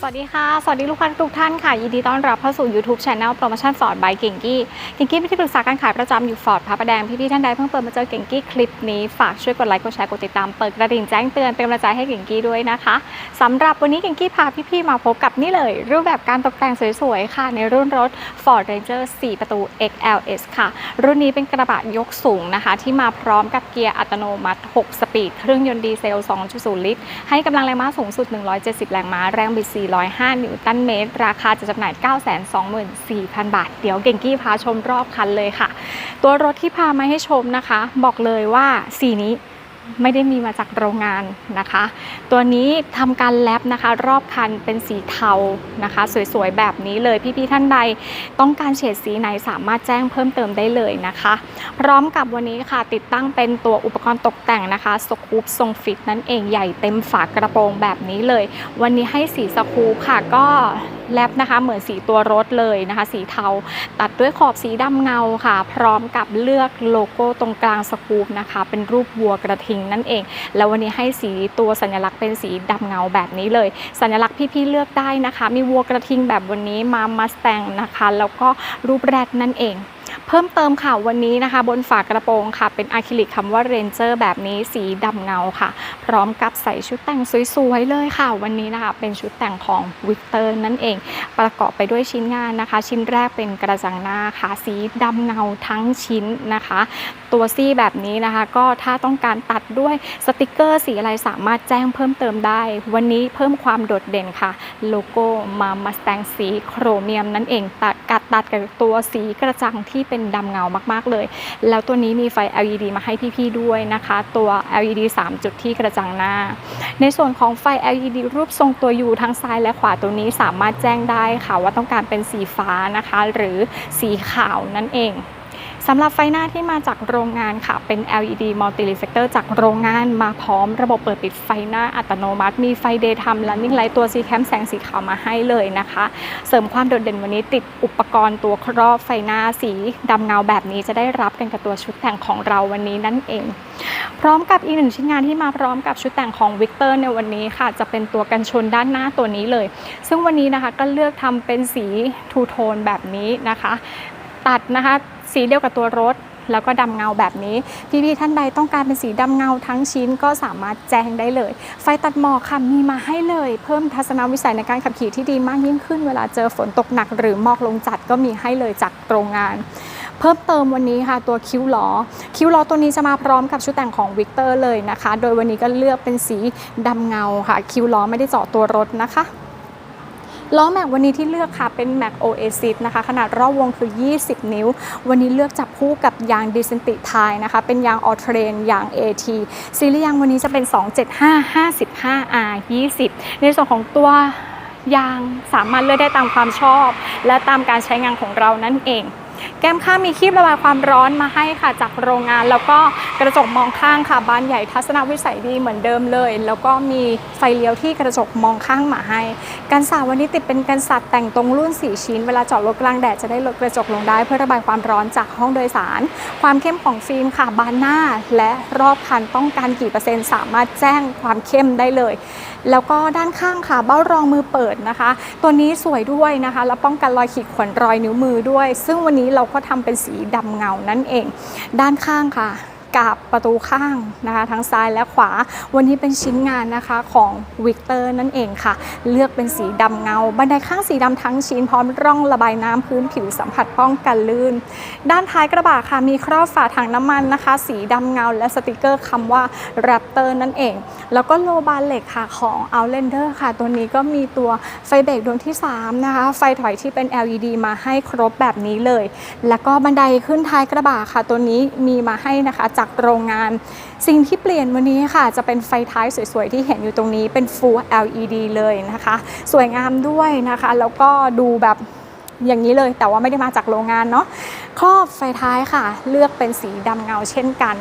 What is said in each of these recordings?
สวัสดีค่ะ สวัสดีลูกค้าทุกท่านค่ะ ยินดีต้อนรับเข้าสู่ YouTube Channel โปรโมชั่นฟอร์ดบายเก่งกี้เก่งกี้เป็นที่ปรึกษาการขายประจำอยู่ฟอร์ดพระประแดง พี่ๆท่านใดเพิ่งเปิดมาเจอเก่งกี้คลิปนี้ ฝากช่วยกดไลค์ กดแชร์ กดติดตาม เปิดกระดิ่งแจ้งเตือนเป็นกำลังใจให้เก่งกี้ด้วยนะคะสำหรับวันนี้เก่งกี้พาพี่ๆมาพบกับนี่เลย รูปแบบการตกแต่งสวยๆค่ะ ในรุ่นรถ Ford Ranger 4 ประตู XLS ค่ะ รุ่นนี้เป็นกระบะยกสูงนะคะ ที่มาพร้อมกับเกียร์อัตโนมัติ 6 สปีด เครื่องยนต์ดีเซล 2.0 ลิตร ให้กำลังแรงม้าสูงสุด 170 แรงม้า แรงบิด405 นิวตันเมตร ราคาจะจำหน่าย 924,000 บาท เดี๋ยวเก่งกี้พาชมรอบคันเลยค่ะ ตัวรถที่พามาให้ชมนะคะ บอกเลยว่าสีนี้ ไม่ได้มีมาจากโรงงานนะคะ ตัวนี้ทำการแลบนะคะ รอบคันเป็นสีเทานะคะ สวยๆแบบนี้เลยพี่ๆท่านใด ต้องการเฉดสีไหนสามารถแจ้งเพิ่มเติมได้เลยนะคะ พร้อมกับวันนี้ค่ะติดตั้งเป็นตัวอุปกรณ์ตกแต่งนะคะสกูปทรงฟิตนั่นเองใหญ่เต็มฝากระโปรงแบบนี้เลย วันนี้ให้สีสกูปค่ะก็ แลบนะคะ เหมือนสีตัวรถเลยนะคะ สีเทาตัดด้วยขอบสีดำเงาค่ะ พร้อมกับเลือกโลโก้ตรงกลางสกูปนะคะ เป็นรูปวัวกระทิงนั่นเอง แล้ววันนี้ให้สีตัวสัญลักษณ์เป็นสีดำเงาแบบนี้เลย สัญลักษณ์พี่ๆเลือกได้นะคะ มีวัวกระทิงแบบวันนี้มามาสแตงนะคะ แล้วก็รูปแรดนั่นเอง เพิ่มเติมค่ะวันนี้นะคะ บนฝากระโปรงค่ะ เป็นอะคริลิกคำว่า Ranger แบบนี้สีดำเงาค่ะ พร้อมกับใส่ชุดแต่งสวยๆเลยค่ะ วันนี้นะคะ เป็นชุดแต่งของวิกเตอร์นั่นเอง ประกอบไปด้วยชิ้นงานนะคะ ชิ้นแรกเป็นกระจังหน้าค่ะ สีดำเงาทั้งชิ้นนะคะ ตัวซี่แบบนี้นะคะ ก็ถ้าต้องการตัดด้วยสติกเกอร์สีอะไรสามารถแจ้งเพิ่มเติมได้ วันนี้เพิ่มความโดดเด่นค่ะ โลโก้มามาสแตงสีโครเมียมนั่นเองตัด ตัดกับตัวสีกระจังที่เป็นดำเงามากๆเลย แล้วตัวนี้มีไฟ LED มาให้พี่ๆด้วยนะคะ ตัว LED 3 จุดที่กระจังหน้า ในส่วนของไฟ LED รูปทรงตัว U ทั้งซ้ายและขวาตัวนี้สามารถแจ้งได้ค่ะว่าต้องการเป็นสีฟ้านะคะ หรือสีขาวนั่นเอง สำหรับไฟหน้าที่มาจากโรงงานค่ะ เป็น LED Multi Reflector จากโรงงานมาพร้อมระบบเปิดปิดไฟหน้าอัตโนมัติ มีไฟ Daytime Running Light ตัว C Cam แสงสีขาวมาให้เลยนะคะ เสริมความโดดเด่นวันนี้ติดอุปกรณ์ตัวครอบไฟหน้าสีดำเงาแบบนี้จะได้รับกันกับตัวชุดแต่งของเราวันนี้นั่นเอง พร้อมกับอีกหนึ่งชิ้นงานที่มาพร้อมกับชุดแต่งของวิกเตอร์ในวันนี้ค่ะ จะเป็นตัวกันชนด้านหน้าตัวนี้เลย ซึ่งวันนี้นะคะก็เลือกทำเป็นสีทูโทนแบบนี้นะคะ ตัดนะคะ สีเดียวกับตัวรถ แล้วก็ดำเงาแบบนี้ พี่ๆท่านใดต้องการเป็นสีดำเงาทั้งชิ้นก็สามารถแจ้งได้เลย ไฟตัดหมอกค่ะมีมาให้เลย เพิ่มทัศนวิสัยในการขับขี่ที่ดีมากยิ่งขึ้น เวลาเจอฝนตกหนัก หรือหมอกลงจัดก็มีให้เลยจากโรงงานเพิ่มเติมวันนี้ค่ะตัวคิ้วล้อ คิ้วล้อตัวนี้จะมาพร้อมกับชุดแต่งของวิกเตอร์เลยนะคะ โดยวันนี้ก็เลือกเป็นสีดำเงาค่ะ คิ้วล้อไม่ได้เจาะตัวรถนะคะ ล้อแม็กวันนี้ที่เลือกค่ะ เป็นแม็ก Oasis นะคะ ขนาดรอบวงคือ 20 นิ้ว วันนี้เลือกจับคู่กับยางดิสนติไทยนะคะ เป็นยางออเทรนยาง AT ซีรีส์ยางวันนี้จะเป็น 275 55 R 20 ในส่วนของตัวยางสามารถเลือกได้ตามความชอบ และตามการใช้งานของเรานั่นเอง แก้มข้างมีคีบระบายความร้อนมาให้ค่ะจากโรงงาน แล้วก็กระจกมองข้างค่ะบานใหญ่ทัศนวิสัยดีเหมือนเดิมเลย แล้วก็มีไฟเลี้ยวที่กระจกมองข้างมาให้ กันสาวันนี้ติดเป็นกันสาดแต่งตรงรุ่น 4 ชิ้น เวลาจอดรถกลางแดดจะได้ลดกระจกลงได้ เพื่อระบายความร้อนจากห้องโดยสาร ความเข้มของฟิล์มค่ะบานหน้า และรอบคันต้องการกี่เปอร์เซ็นต์ สามารถแจ้งความเข้มได้เลย แล้วก็ด้านข้างค่ะเบ้ารองมือเปิดนะคะ ตัวนี้สวยด้วยนะคะ แล้วป้องกันรอยขีดข่วนรอยนิ้วมือด้วย ซึ่งวันนี้เราก็ทำเป็นสีดำเงานั่นเอง ด้านข้างค่ะ กับประตูข้างนะคะ ทั้งซ้ายและขวา วันนี้เป็นชิ้นงานนะคะของวิกเตอร์นั่นเองค่ะ เลือกเป็นสีดำเงา บันไดข้างสีดำทั้งชิ้นพร้อมร่องระบายน้ำพื้นผิวสัมผัสป้องกันลื่น ด้านท้ายกระบะค่ะมีครอบฝาถังน้ำมันนะคะ สีดำเงา และสติกเกอร์คำว่า Raptor นั่นเอง แล้วก็โลบานเหล็กค่ะของ Outlander ค่ะ ตัวนี้ก็มีตัวไฟเบรกดวงที่ 3 นะคะ ไฟถอยที่เป็น LED มาให้ครบแบบนี้เลย แล้วก็บันไดขึ้นท้ายกระบะค่ะ ตัวนี้มีมาให้นะคะจากโรงงาน สิ่งที่เปลี่ยนวันนี้ค่ะ จะเป็นไฟท้ายสวยๆ ที่เห็นอยู่ตรงนี้เป็น Full LED เลยนะคะ สวยงามด้วยนะคะ แล้วก็ดูแบบ อย่างนี้เลยแต่ว่าไม่ได้มาจากโรงงานเนาะครอบไฟท้ายค่ะ เลือกเป็นสีดำเงาเช่นกัน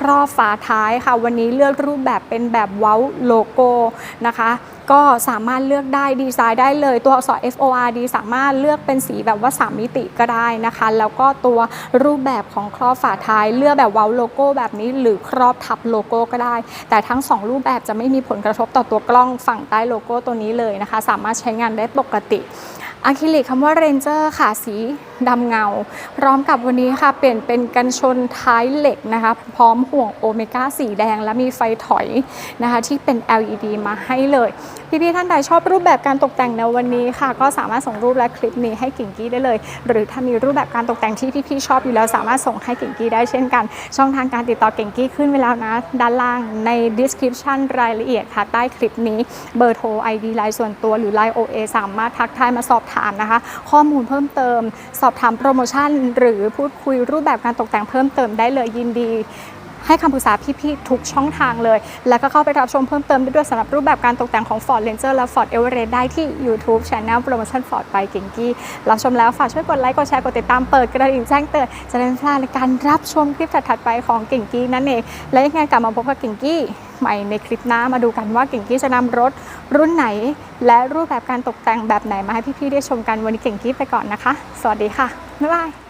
ครอบฝาท้ายค่ะ วันนี้เลือกรูปแบบเป็นแบบเว้าโลโก้นะคะ ก็สามารถเลือกได้ดีไซน์ได้เลยตัวอักษร F O R D สามารถเลือกเป็นสีแบบว่า 3 มิติก็ได้นะคะ แล้วก็ตัวรูปแบบของครอบฝาท้าย เลือกแบบเว้าโลโก้แบบนี้ หรือครอบทับโลโก้ก็ได้ แต่ทั้ง 2 รูปแบบจะไม่มีผลกระทบต่อตัวกล้องฝั่งใต้โลโก้ตัวนี้เลยนะคะ สามารถใช้งานได้ปกติ อะคริลิกคำว่า Ranger ค่ะสีดำเงา พร้อมกับวันนี้ค่ะ เปลี่ยนเป็นกันชนท้ายเหล็กนะคะ พร้อมห่วงโอเมก้าสีแดง และมีไฟถอยนะคะ ที่เป็น LED มาให้เลย พี่ๆท่านใดชอบรูปแบบการตกแต่งในวันนี้ค่ะ ก็สามารถส่งรูปและคลิปนี้ให้กิ่งกี้ได้เลย หรือถ้ามีรูปแบบการตกแต่งที่พี่ๆชอบอยู่แล้วสามารถส่งให้กิ่งกี้ได้เช่นกัน ช่องทางการติดต่อกิ่งกี้ขึ้นไว้แล้วนะด้านล่างใน description รายละเอียดค่ะใต้คลิปนี้เบอร์โทร ID ไลน์ส่วนตัวหรือ Line OA สามารถทักทายมาสอบถามามนะคะ ข้อมูลเพิ่มเติม สอบถามโปรโมชั่น หรือพูดคุยรูปแบบการตกแต่งเพิ่มเติมได้เลยยินดี ให้คำปรึกษาพี่ๆทุกช่องทางเลย แล้วก็เข้าไปรับชมเพิ่มเติมได้ด้วยสำหรับรูปแบบการตกแต่งของ Ford Ranger และ Ford Everest ได้ที่ YouTube Channel Promotion Ford by เก่งกี้รับชมแล้วฝากช่วยกดไลค์กดแชร์กดติดตามเปิดกระดิ่งแจ้งเตือนจะได้ไม่พลาดในการรับชมคลิปถัดๆไปของเก่งกี้นั่นเองและยังไงกลับมาพบกับเก่งกี้ใหม่ในคลิปหน้ามาดูกันว่าเก่งกี้จะนำรถรุ่นไหน และรูปแบบการตกแต่งแบบไหนมาให้พี่ๆได้ชมกันวันนี้เก่งกี้ไปก่อนนะคะ สวัสดีค่ะบ๊ายบาย